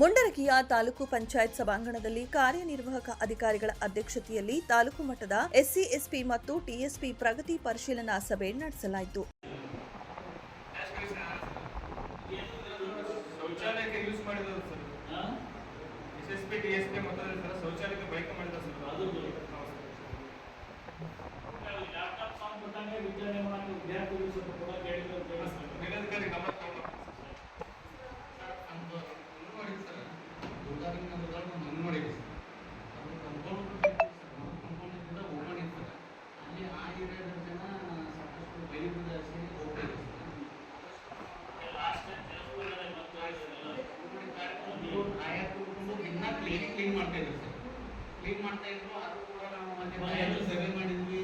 ಮುಂಡರಗಿಯ ತಾಲೂಕು ಪಂಚಾಯತ್ ಸಭಾಂಗಣದಲ್ಲಿ ಕಾರ್ಯನಿರ್ವಾಹಕ ಅಧಿಕಾರಿಗಳ ಅಧ್ಯಕ್ಷತೆಯಲ್ಲಿ ತಾಲೂಕು ಮಟ್ಟದ ಎಸ್ಸಿ ಎಸ್ಪಿ ಮತ್ತು ಟಿಎಸ್ಪಿ ಪ್ರಗತಿ ಪರಿಶೀಲನಾ ಸಭೆ ನಡೆಸಲಾಯಿತು. ಶೌಚಾಲಯಕ್ಕೆ ಕ್ಲೀನ್ ಮಾಡ್ತಾ ಇದ್ರು ಸರ್. ಕ್ಲೀನ್ ಮಾಡ್ತಾ ಇದ್ರು ಅದು ಕೂಡ ನಾವು ಮನೆ ಸರ್ವೆ ಮಾಡಿದ್ವಿ.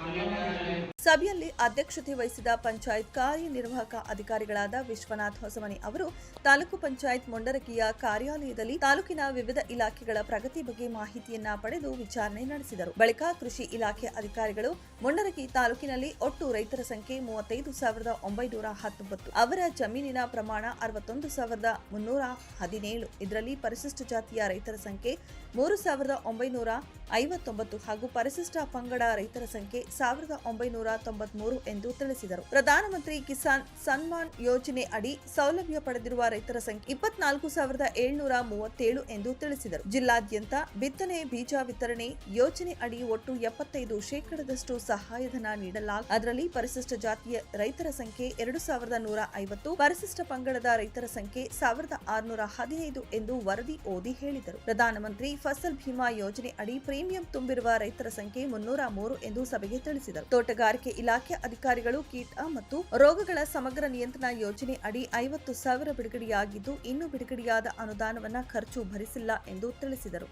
ಆಮೇಲೆ ಸಭೆಯಲ್ಲಿ ಅಧ್ಯಕ್ಷತೆ ವಹಿಸಿದ ಪಂಚಾಯತ್ ಕಾರ್ಯನಿರ್ವಾಹಕ ಅಧಿಕಾರಿಗಳಾದ ವಿಶ್ವನಾಥ್ ಹೊಸಮನಿ ಅವರು, ತಾಲೂಕು ಪಂಚಾಯತ್ ಮುಂಡರಗಿಯ ಕಾರ್ಯಾಲಯದಲ್ಲಿ ತಾಲೂಕಿನ ವಿವಿಧ ಇಲಾಖೆಗಳ ಪ್ರಗತಿ ಬಗ್ಗೆ ಮಾಹಿತಿಯನ್ನ ಪಡೆದು ವಿಚಾರಣೆ ನಡೆಸಿದರು. ಬಳಿಕ ಕೃಷಿ ಇಲಾಖೆ ಅಧಿಕಾರಿಗಳು ಮುಂಡರಗಿ ತಾಲೂಕಿನಲ್ಲಿ ಒಟ್ಟು ರೈತರ ಸಂಖ್ಯೆ ಮೂವತ್ತೈದು ಸಾವಿರದ ಒಂಬೈನೂರ ಹತ್ತೊಂಬತ್ತು, ಅವರ ಜಮೀನಿನ ಪ್ರಮಾಣ ಅರವತ್ತೊಂದು ಸಾವಿರದ ಮುನ್ನೂರ ಹದಿನೇಳು, ಇದರಲ್ಲಿ ಪರಿಶಿಷ್ಟ ಜಾತಿಯ ರೈತರ ಸಂಖ್ಯೆ ಮೂರು ಸಾವಿರದ ಒಂಬೈನೂರ ಐವತ್ತೊಂಬತ್ತು ಹಾಗೂ ಪರಿಶಿಷ್ಟ ಪಂಗಡ ರೈತರ ಸಂಖ್ಯೆ ಸಾವಿರದ ಒಂಬೈನೂರ ತೊಂಬತ್ಮೂರು ಎಂದು ತಿಳಿಸಿದರು. ಪ್ರಧಾನಮಂತ್ರಿ ಕಿಸಾನ್ ಸನ್ಮಾನ್ ಯೋಜನೆ ಅಡಿ ಸೌಲಭ್ಯ ಪಡೆದಿರುವ ರೈತರ ಸಂಖ್ಯೆ ಇಪ್ಪತ್ನಾಲ್ಕು ಸಾವಿರದ ಏಳ್ನೂರ ಮೂವತ್ತೇಳು ಎಂದು ತಿಳಿಸಿದರು. ಜಿಲ್ಲಾದ್ಯಂತ ಬಿತ್ತನೆ, ಬೀಜ ವಿತರಣೆ ಯೋಜನೆ ಅಡಿ ಒಟ್ಟು ಎಪ್ಪತ್ತೈದು ಶೇಕಡದಷ್ಟು ಸಹಾಯಧನ ನೀಡಲಾಗ, ಅದರಲ್ಲಿ ಪರಿಶಿಷ್ಟ ಜಾತಿಯ ರೈತರ ಸಂಖ್ಯೆ ಎರಡು ಸಾವಿರದ ನೂರ ಐವತ್ತು, ಪರಿಶಿಷ್ಟ ಪಂಗಡದ ರೈತರ ಸಂಖ್ಯೆ ಸಾವಿರದ ಆರುನೂರ ಹದಿನೈದು ಎಂದು ವರದಿ ಓದಿ ಹೇಳಿದರು. ಪ್ರಧಾನಮಂತ್ರಿ ಫಸಲ್ ಭೀಮಾ ಯೋಜನೆ ಅಡಿ ಪ್ರೀಮಿಯಂ ತುಂಬಿರುವ ರೈತರ ಸಂಖ್ಯೆ ಮುನ್ನೂರ ಮೂರು ಎಂದು ಸಭೆಗೆ ತಿಳಿಸಿದರು. ತೋಟಗಾರಿಕೆ ಇಲಾಖೆ ಅಧಿಕಾರಿಗಳು ಕೀಟ ಮತ್ತು ರೋಗಗಳ ಸಮಗ್ರ ನಿಯಂತ್ರಣ ಯೋಜನೆ ಅಡಿ ಐವತ್ತು ಸಾವಿರ ಬಿಡುಗಡೆಯಾಗಿದ್ದು, ಇನ್ನೂ ಬಿಡುಗಡೆಯಾದ ಅನುದಾನವನ್ನು ಖರ್ಚು ಭರಿಸಿಲ್ಲ ಎಂದು ತಿಳಿಸಿದರು.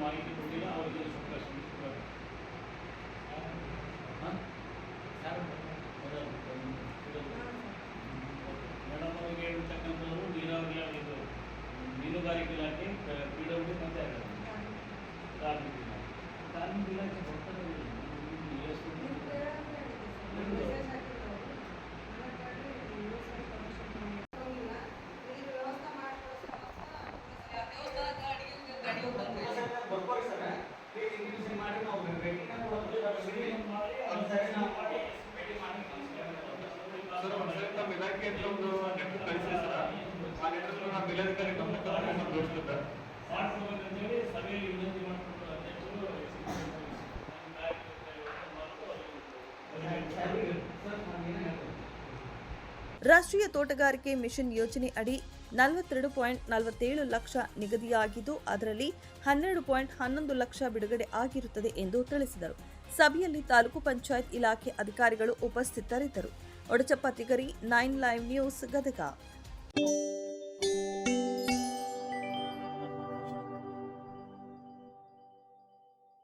ಮಾಹಿತಿ ಕೊಟ್ಟಿಲ್ಲ ಯಾರು ಮೇಡಮ್ ಅವರಿಗೆ ಹೇಳ್ತಕ್ಕಂಥವ್ರು ನೀರಾವರಿ ಇಲಾಖೆ ಇದು ಮೀನುಗಾರಿಕೆ ಇಲಾಖೆ ಪಿ ಡಬ್ಲ್ಯೂ ಮತ್ತೆ ಕಾರ್ಮಿಕ ಇಲಾಖೆ ಕಾರ್ಮಿಕ ಇಲಾಖೆ ಬರ್ತಾರೆ ಒಂದು ಲೆಟರ್ ಕಳಿಸಿ ಸರ್. ಆ ಲೆಟರ್ ರಾಷ್ಟ್ರೀಯ ತೋಟಗಾರಿಕೆ ಮಿಷನ್ ಯೋಜನೆ ಅಡಿ ನಲವತ್ತೆರಡು ಪಾಯಿಂಟ್ ನಲವತ್ತೇಳು ಲಕ್ಷ ನಿಗದಿಯಾಗಿದ್ದು, ಅದರಲ್ಲಿ ಹನ್ನೆರಡು ಪಾಯಿಂಟ್ ಹನ್ನೊಂದು ಲಕ್ಷ ಬಿಡುಗಡೆ ಆಗಿರುತ್ತದೆ ಎಂದು ತಿಳಿಸಿದರು. ಸಭೆಯಲ್ಲಿ ತಾಲೂಕು ಪಂಚಾಯತ್ ಇಲಾಖೆ ಅಧಿಕಾರಿಗಳು ಉಪಸ್ಥಿತರಿದ್ದರು. Odachappa Tigari nine live news Gadag